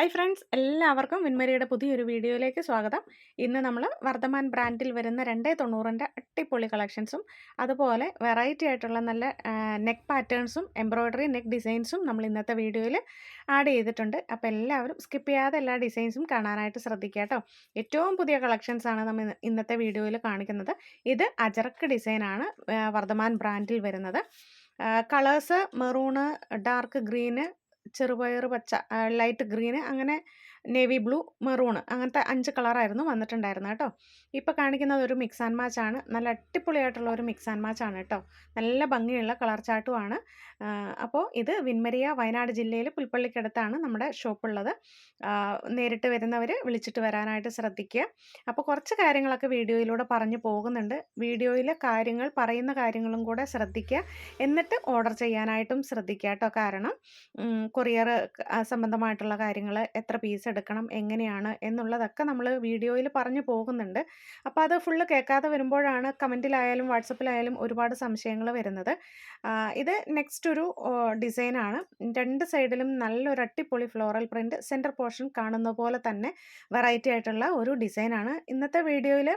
Hi friends എല്ലാവർക്കും വിൻമരിയുടെ പുതിയൊരു വീഡിയോയിലേക്ക് സ്വാഗതം. ഇന്ന് നമ്മൾ വർദ്ധമാൻ ബ്രാൻഡിൽ വരുന്ന രണ്ടേ തൊണ്ണൂറിന്റെ അട്ടിപ്പൊളി കളക്ഷൻസും അതുപോലെ വെറൈറ്റി ആയിട്ടുള്ള നല്ല നെക്ക് പാറ്റേൺസും എംബ്രോയ്ഡറി നെക്ക് ഡിസൈൻസും നമ്മൾ ഇന്നത്തെ വീഡിയോയിൽ ആഡ് ചെയ്തിട്ടുണ്ട്. അപ്പോൾ എല്ലാവരും സ്കിപ്പ് ചെയ്യാതെ എല്ലാ ഡിസൈൻസും കാണാനായിട്ട് ശ്രദ്ധിക്കുക കേട്ടോ. ഏറ്റവും പുതിയ കളക്ഷൻസാണ് നമ്മൾ ഇന്ന് ഇന്നത്തെ വീഡിയോയിൽ കാണിക്കുന്നത്. ഇത് അജറക്ക് ഡിസൈനാണ് വർദ്ധമാൻ ബ്രാൻഡിൽ വരുന്നത്. കളേഴ്സ് മെറൂണ് ഡാർക്ക് ഗ്രീന് ചെറുപയർ പച്ച ലൈറ്റ് ഗ്രീന് അങ്ങനെ നേവി ബ്ലൂ മെറൂണ് അങ്ങനത്തെ അഞ്ച് കളറായിരുന്നു വന്നിട്ടുണ്ടായിരുന്നത് കേട്ടോ. ഇപ്പോൾ കാണിക്കുന്നത് ഒരു മിക്സ് ആൻഡ് മാച്ച് ആണ്. നല്ല അടിപൊളിയായിട്ടുള്ള ഒരു മിക്സ് ആൻഡ് മാച്ച് ആണ് കേട്ടോ. നല്ല ഭംഗിയുള്ള കളർ ചാട്ടുമാണ് അപ്പോൾ ഇത് വിൻമരിയ വയനാട് ജില്ലയിൽ പുൽപ്പള്ളിക്കടുത്താണ് നമ്മുടെ ഷോപ്പുള്ളത്. നേരിട്ട് വരുന്നവർ വിളിച്ചിട്ട് വരാനായിട്ട് ശ്രദ്ധിക്കുക. അപ്പോൾ കുറച്ച് കാര്യങ്ങളൊക്കെ വീഡിയോയിലൂടെ പറഞ്ഞു പോകുന്നുണ്ട്. വീഡിയോയിലെ കാര്യങ്ങൾ പറയുന്ന കാര്യങ്ങളും കൂടെ ശ്രദ്ധിക്കുക. എന്നിട്ട് ഓർഡർ ചെയ്യാനായിട്ടും ശ്രദ്ധിക്കുക കേട്ടോ. കാരണം കൊറിയർ സംബന്ധമായിട്ടുള്ള കാര്യങ്ങൾ എത്ര പീസ് എടുക്കണം എങ്ങനെയാണ് എന്നുള്ളതൊക്കെ നമ്മൾ വീഡിയോയിൽ പറഞ്ഞു പോകുന്നുണ്ട്. അപ്പോൾ അത് ഫുള്ള് കേൾക്കാതെ വരുമ്പോഴാണ് കമന്റിലായാലും വാട്സപ്പിലായാലും ഒരുപാട് സംശയങ്ങൾ വരുന്നത്. ഇത് നെക്സ്റ്റ് ഒരു ഡിസൈനാണ് രണ്ട് സൈഡിലും നല്ലൊരു അട്ടിപ്പൊളി ഫ്ലോറൽ പ്രിന്റ് സെന്റർ പോർഷൻ കാണുന്ന പോലെ തന്നെ വെറൈറ്റി ആയിട്ടുള്ള ഒരു ഡിസൈനാണ് ഇന്നത്തെ വീഡിയോയിൽ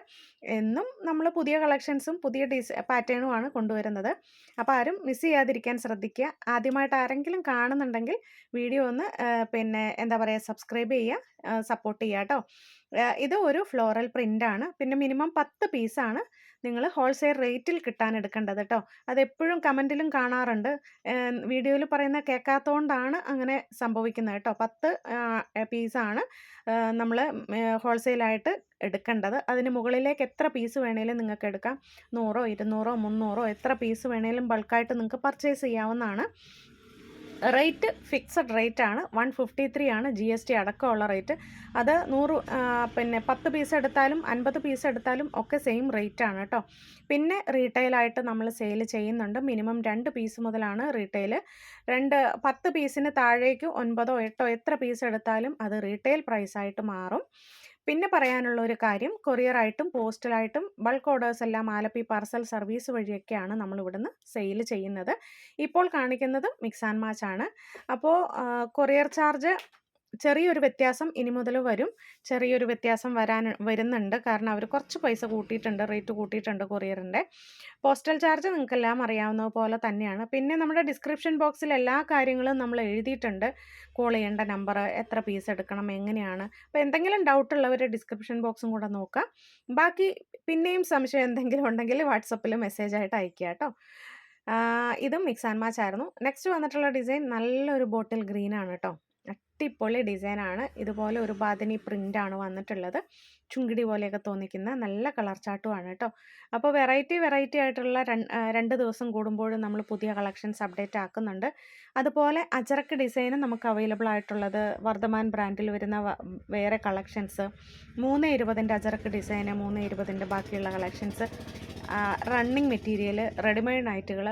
എന്നും നമ്മൾ പുതിയ കളക്ഷൻസും പുതിയ ഡിസൈ പാറ്റേണുമാണ് കൊണ്ടുവരുന്നത്. അപ്പോൾ ആരും മിസ് ചെയ്യാതിരിക്കാൻ ശ്രദ്ധിക്കുക. ആദ്യമായിട്ട് ആരെങ്കിലും കാണുന്നുണ്ടെങ്കിൽ വീഡിയോ ഒന്ന് പിന്നെ എന്താ പറയുക സബ്സ്ക്രൈബ് ചെയ്യുക സപ്പോർട്ട് ചെയ്യുക കേട്ടോ. ഇത് ഒരു ഫ്ലോറൽ പ്രിന്റാണ് പിന്നെ മിനിമം പത്ത് പീസാണ് നിങ്ങൾ ഹോൾസെയിൽ റേറ്റിൽ കിട്ടാൻ എടുക്കേണ്ടത് കേട്ടോ. അതെപ്പോഴും കമന്റിലും കാണാറുണ്ട്. വീഡിയോയിൽ പറയുന്ന കേൾക്കാത്തതുകൊണ്ടാണ് അങ്ങനെ സംഭവിക്കുന്നത് കേട്ടോ. പത്ത് പീസാണ് നമ്മൾ ഹോൾസെയിലായിട്ട് എടുക്കേണ്ടത്. അതിന് മുകളിലേക്ക് എത്ര പീസ് വേണേലും നിങ്ങൾക്ക് എടുക്കാം. നൂറോ ഇരുന്നൂറോ മുന്നൂറോ എത്ര പീസ് വേണേലും ബൾക്കായിട്ട് നിങ്ങൾക്ക് പർച്ചേസ് ചെയ്യാവുന്നതാണ്. റേറ്റ് ഫിക്സഡ് റേറ്റ് ആണ് വൺ ഫിഫ്റ്റി ത്രീ ആണ് ജി എസ് ടി അടക്കമുള്ള റേറ്റ്. അത് നൂറ് പിന്നെ പത്ത് പീസ് എടുത്താലും അൻപത് പീസ് എടുത്താലും ഒക്കെ സെയിം റേറ്റ് ആണ് കേട്ടോ. പിന്നെ റീറ്റെയിലായിട്ട് നമ്മൾ സെയിൽ ചെയ്യുന്നുണ്ട്. മിനിമം രണ്ട് പീസ് മുതലാണ് റീറ്റെയിൽ രണ്ട് പത്ത് പീസിന് താഴേക്ക് ഒൻപതോ എട്ടോ എത്ര പീസ് എടുത്താലും അത് റീറ്റെയിൽ പ്രൈസായിട്ട് മാറും. പിന്നെ പറയാനുള്ള ഒരു കാര്യം കൊറിയറായിട്ടും പോസ്റ്റലായിട്ടും ബൾക്ക് ഓർഡേഴ്സ് എല്ലാം ആലപ്പി പാർസൽ സർവീസ് വഴിയൊക്കെയാണ് നമ്മൾ ഇവിടുന്ന് സെയിൽ ചെയ്യുന്നത്. ഇപ്പോൾ കാണിക്കുന്നത് മിക്സ് ആൻഡ് മാച്ച് ആണ്. അപ്പോൾ കൊറിയർ ചാർജ് ചെറിയൊരു വ്യത്യാസം ഇനി മുതൽ വരും. ചെറിയൊരു വ്യത്യാസം വരാൻ വരുന്നുണ്ട്. കാരണം അവർ കുറച്ച് പൈസ കൂട്ടിയിട്ടുണ്ട് റേറ്റ് കൂട്ടിയിട്ടുണ്ട് കൊറിയറിന്റെ പോസ്റ്റൽ ചാർജ് നിങ്ങൾക്കെല്ലാം അറിയാവുന്ന പോലെ തന്നെയാണ്. പിന്നെ നമ്മുടെ ഡിസ്ക്രിപ്ഷൻ ബോക്സിൽ എല്ലാ കാര്യങ്ങളും നമ്മൾ എഴുതിയിട്ടുണ്ട്. കോൾ ചെയ്യേണ്ട നമ്പർ എത്ര പീസ് എടുക്കണം എങ്ങനെയാണ്. അപ്പോൾ എന്തെങ്കിലും ഡൗട്ട് ഉള്ളവർ ഡിസ്ക്രിപ്ഷൻ ബോക്സും കൂടെ നോക്കാം. ബാക്കി പിന്നെയും സംശയം എന്തെങ്കിലും ഉണ്ടെങ്കിൽ വാട്സപ്പിൽ മെസ്സേജായിട്ട് അയക്കുക കേട്ടോ. ഇതും മിക്സ് ആൻഡ് മാച്ച് ആയിരുന്നു. നെക്സ്റ്റ് വന്നിട്ടുള്ള ഡിസൈൻ നല്ലൊരു ബോട്ടിൽ ഗ്രീനാണ് കേട്ടോ. അടിപൊളി ഡിസൈനാണ്. ഇതുപോലെ ഒരു ബാദനി പ്രിന്റാണ് വന്നിട്ടുള്ളത്. ചുങ്കിടി പോലെയൊക്കെ തോന്നിക്കുന്ന നല്ല കളർ ചാട്ടുമാണ് കേട്ടോ. അപ്പോൾ വെറൈറ്റി വെറൈറ്റി ആയിട്ടുള്ള രണ്ട് ദിവസം കൂടുമ്പോഴും നമ്മൾ പുതിയ കളക്ഷൻസ് അപ്ഡേറ്റ് ആക്കുന്നുണ്ട്. അതുപോലെ അജറക്ക് ഡിസൈനും നമുക്ക് അവൈലബിൾ ആയിട്ടുള്ളത് വർദ്ധമാൻ ബ്രാൻഡിൽ വരുന്ന വേറെ കളക്ഷൻസ്. മൂന്ന് ഇരുപതിന്റെ അജറക്ക് ഡിസൈന് മൂന്ന് ഇരുപതിന്റെ ബാക്കിയുള്ള കളക്ഷൻസ്. റണ്ണിങ് മെറ്റീരിയൽ റെഡിമെയ്ഡ് നൈറ്റുകൾ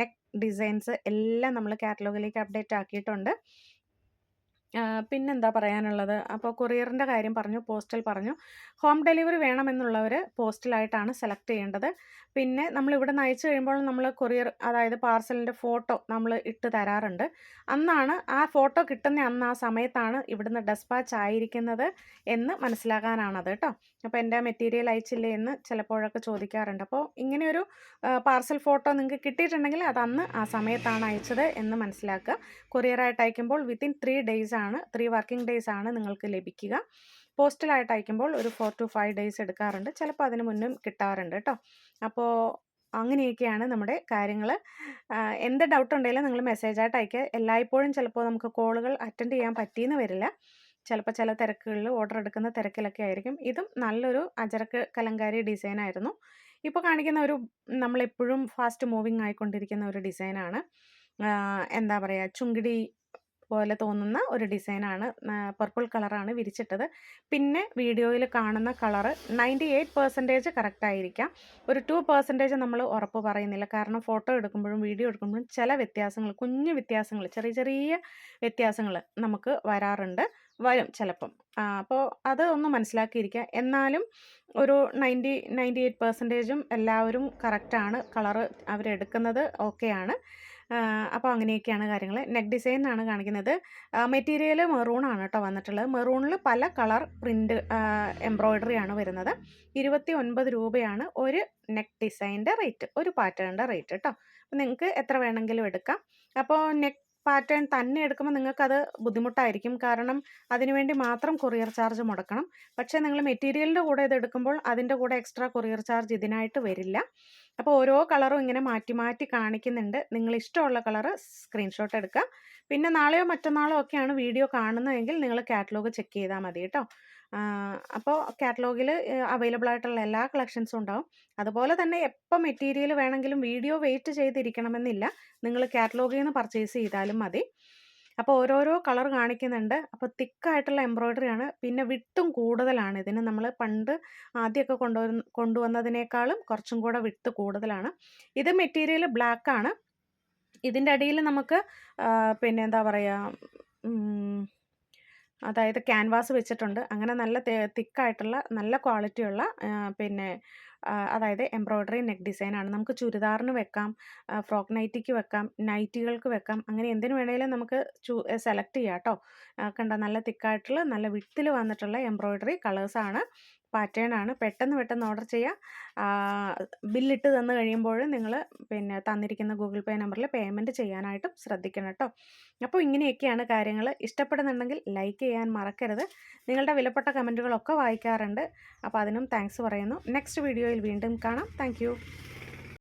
നെക്ക് ഡിസൈൻസ് എല്ലാം നമ്മൾ കാറ്റലോഗിലേക്ക് അപ്ഡേറ്റ് ആക്കിയിട്ടുണ്ട്. പിന്നെന്താ പറയാനുള്ളത്? അപ്പോൾ കൊറിയറിന്റെ കാര്യം പറഞ്ഞു പോസ്റ്റൽ പറഞ്ഞു. ഹോം ഡെലിവറി വേണമെന്നുള്ളവർ പോസ്റ്റലായിട്ടാണ് സെലക്ട് ചെയ്യേണ്ടത്. പിന്നെ നമ്മൾ ഇവിടെ അയച്ചു കഴിയുമ്പോൾ നമ്മൾ കൊറിയർ അതായത് പാർസലിന്റെ ഫോട്ടോ നമ്മൾ ഇട്ട് തരാറുണ്ട്. അന്നാണ് ആ ഫോട്ടോ കിട്ടുന്ന അന്ന് ആ സമയത്താണ് ഇവിടുന്ന് ഡെസ്പാച്ച് ആയിരിക്കുന്നത് എന്ന് മനസ്സിലാക്കാനാണത് കേട്ടോ. അപ്പോൾ എന്റെ മെറ്റീരിയൽ അയച്ചില്ലേ എന്ന് ചിലപ്പോഴൊക്കെ ചോദിക്കാറുണ്ട്. അപ്പോൾ ഇങ്ങനെയൊരു പാർസൽ ഫോട്ടോ നിങ്ങൾക്ക് കിട്ടിയിട്ടുണ്ടെങ്കിൽ അത് അന്ന് ആ സമയത്താണ് അയച്ചത് എന്ന് മനസ്സിലാക്കുക. കൊറിയറായിട്ട് അയക്കുമ്പോൾ within three days three working days ആണ് നിങ്ങൾക്ക് ലഭിക്കുക. പോസ്റ്റലായിട്ട് അയക്കുമ്പോൾ ഒരു ഫോർ ടു ഫൈവ് ഡേയ്സ് എടുക്കാറുണ്ട്. ചിലപ്പോൾ അതിന് മുന്നും കിട്ടാറുണ്ട് കേട്ടോ അപ്പോൾ അങ്ങനെയൊക്കെയാണ് നമ്മുടെ കാര്യങ്ങൾ. എന്ത് ഡൗട്ട് ഉണ്ടെങ്കിലും നിങ്ങൾ മെസ്സേജായിട്ട് അയക്കുക എല്ലായ്പ്പോഴും ചിലപ്പോൾ നമുക്ക് കോളുകൾ അറ്റൻഡ് ചെയ്യാൻ പറ്റിയെന്ന് വരില്ല. ചിലപ്പോൾ ചില തിരക്കുകളിൽ ഓർഡർ എടുക്കുന്ന തിരക്കിലൊക്കെ ആയിരിക്കും. ഇതും നല്ലൊരു അജരക്ക് കലങ്കാരി ഡിസൈനായിരുന്നു ഇപ്പോൾ കാണിക്കുന്ന ഒരു നമ്മളെപ്പോഴും ഫാസ്റ്റ് മൂവിങ് ആയിക്കൊണ്ടിരിക്കുന്ന ഒരു ഡിസൈനാണ് എന്താ പറയുക? ചുങ്കിടി പോലെ തോന്നുന്ന ഒരു ഡിസൈനാണ് പർപ്പിൾ കളറാണ് വിരിച്ചിട്ടത്. പിന്നെ വീഡിയോയിൽ കാണുന്ന colour ninety eight percentage correct ആയിരിക്കാം ഒരു ടു പെർസെന്റേജ് നമ്മൾ ഉറപ്പ് പറയുന്നില്ല. കാരണം ഫോട്ടോ എടുക്കുമ്പോഴും വീഡിയോ എടുക്കുമ്പോഴും ചില വ്യത്യാസങ്ങൾ കുഞ്ഞു വ്യത്യാസങ്ങൾ ചെറിയ ചെറിയ വ്യത്യാസങ്ങൾ നമുക്ക് വരാറുണ്ട് വരും ചിലപ്പം. അപ്പോൾ അത് ഒന്ന് മനസ്സിലാക്കിയിരിക്കുക. എന്നാലും ഒരു നയന്റി നയന്റി എയ്റ്റ് പെർസെന്റേജും എല്ലാവരും കറക്റ്റാണ് കളറ് അവരെടുക്കുന്നത് ഓക്കെയാണ്. അപ്പോൾ അങ്ങനെയൊക്കെയാണ് കാര്യങ്ങൾ നെക്ക് ഡിസൈൻ ആണ് കാണിക്കുന്നത്. മെറ്റീരിയൽ മെറൂൺ ആണ് കേട്ടോ വന്നിട്ടുള്ളത്. മെറൂണിൽ പല കളർ പ്രിന്റ് എംബ്രോയ്ഡറി ആണ് വരുന്നത്. ഇരുപത്തി ഒൻപത് രൂപയാണ് ഒരു നെക്ക് ഡിസൈന്റെ റേറ്റ് ഒരു പാറ്റേണിന്റെ റേറ്റ് കേട്ടോ. അപ്പോൾ നിങ്ങൾക്ക് എത്ര വേണമെങ്കിലും എടുക്കാം. അപ്പോൾ നെക്ക് പാറ്റേൺ തന്നെ എടുക്കുമ്പോൾ നിങ്ങൾക്കത് ബുദ്ധിമുട്ടായിരിക്കും. കാരണം അതിനുവേണ്ടി മാത്രം കൊറിയർ ചാർജ് മുടക്കണം. പക്ഷേ നിങ്ങൾ മെറ്റീരിയലിന്റെ കൂടെ ഇത് എടുക്കുമ്പോൾ അതിന്റെ കൂടെ എക്സ്ട്രാ കൊറിയർ ചാർജ് ഇതിനായിട്ട് വരില്ല. അപ്പോൾ ഓരോ കളറും ഇങ്ങനെ മാറ്റി മാറ്റി കാണിക്കുന്നുണ്ട്. നിങ്ങൾ ഇഷ്ടമുള്ള കളറ് സ്ക്രീൻഷോട്ട് എടുക്കുക. പിന്നെ നാളെയോ മറ്റന്നാളോ ഒക്കെയാണ് വീഡിയോ കാണുന്നതെങ്കിൽ നിങ്ങൾ കാറ്റലോഗ് ചെക്ക് ചെയ്താൽ മതി കേട്ടോ. അപ്പോൾ കാറ്റലോഗിൽ അവൈലബിൾ ആയിട്ടുള്ള എല്ലാ കളക്ഷൻസും ഉണ്ടാവും. അതുപോലെ തന്നെ എപ്പോൾ മെറ്റീരിയൽ വേണമെങ്കിലും വീഡിയോ വെയിറ്റ് ചെയ്തിരിക്കണമെന്നില്ല. നിങ്ങൾ കാറ്റലോഗിൽ നിന്ന് പർച്ചേസ് ചെയ്താലും മതി. അപ്പോൾ ഓരോരോ കളർ കാണിക്കുന്നുണ്ട്. അപ്പോൾ തിക്കായിട്ടുള്ള എംബ്രോയ്ഡറി ആണ് പിന്നെ വിട്ടും കൂടുതലാണ്. ഇതിന് നമ്മൾ പണ്ട് ആദ്യമൊക്കെ കൊണ്ടുവരുന്ന കൊണ്ടുവന്നതിനേക്കാളും കുറച്ചും കൂടെ വിട്ട് കൂടുതലാണ്. ഇത് മെറ്റീരിയൽ ബ്ലാക്ക് ആണ് ഇതിന്റെ അടിയിൽ നമുക്ക് പിന്നെ എന്താ പറയുക അതായത് ക്യാൻവാസ് വെച്ചിട്ടുണ്ട്. അങ്ങനെ നല്ല തിക്കായിട്ടുള്ള നല്ല ക്വാളിറ്റിയുള്ള പിന്നെ അതായത് എംബ്രോയ്ഡറി നെക്ക് ഡിസൈനാണ്. നമുക്ക് ചുരിദാറിന് വെക്കാം ഫ്രോക്ക് നൈറ്റിക്ക് വെക്കാം നൈറ്റികൾക്ക് വെക്കാം അങ്ങനെ എന്തിനു വേണമെങ്കിലും നമുക്ക് ചൂ സെലക്ട് ചെയ്യാം കേട്ടോ കണ്ട? നല്ല തിക്കായിട്ടുള്ള നല്ല വിട്ടിൽ വന്നിട്ടുള്ള എംബ്രോയ്ഡറി കളേഴ്സാണ് പാറ്റേൺ ആണ് പെട്ടെന്ന് പെട്ടെന്ന് ഓർഡർ ചെയ്യുക ബില്ലിട്ട് തന്നു കഴിയുമ്പോൾ നിങ്ങൾ പിന്നെ തന്നിരിക്കുന്ന ഗൂഗിൾ പേ നമ്പറിൽ പേയ്മെന്റ് ചെയ്യാനായിട്ടും ശ്രദ്ധിക്കണം കേട്ടോ അപ്പോൾ ഇങ്ങനെയൊക്കെയാണ് കാര്യങ്ങൾ. ഇഷ്ടപ്പെടുന്നുണ്ടെങ്കിൽ ലൈക്ക് ചെയ്യാൻ മറക്കരുത്. നിങ്ങളുടെ വിലപ്പെട്ട കമന്റുകളൊക്കെ വായിക്കാറുണ്ട്. അപ്പോൾ അതിനും താങ്ക്സ് പറയുന്നു. നെക്സ്റ്റ് വീഡിയോയിൽ വീണ്ടും കാണാം. താങ്ക്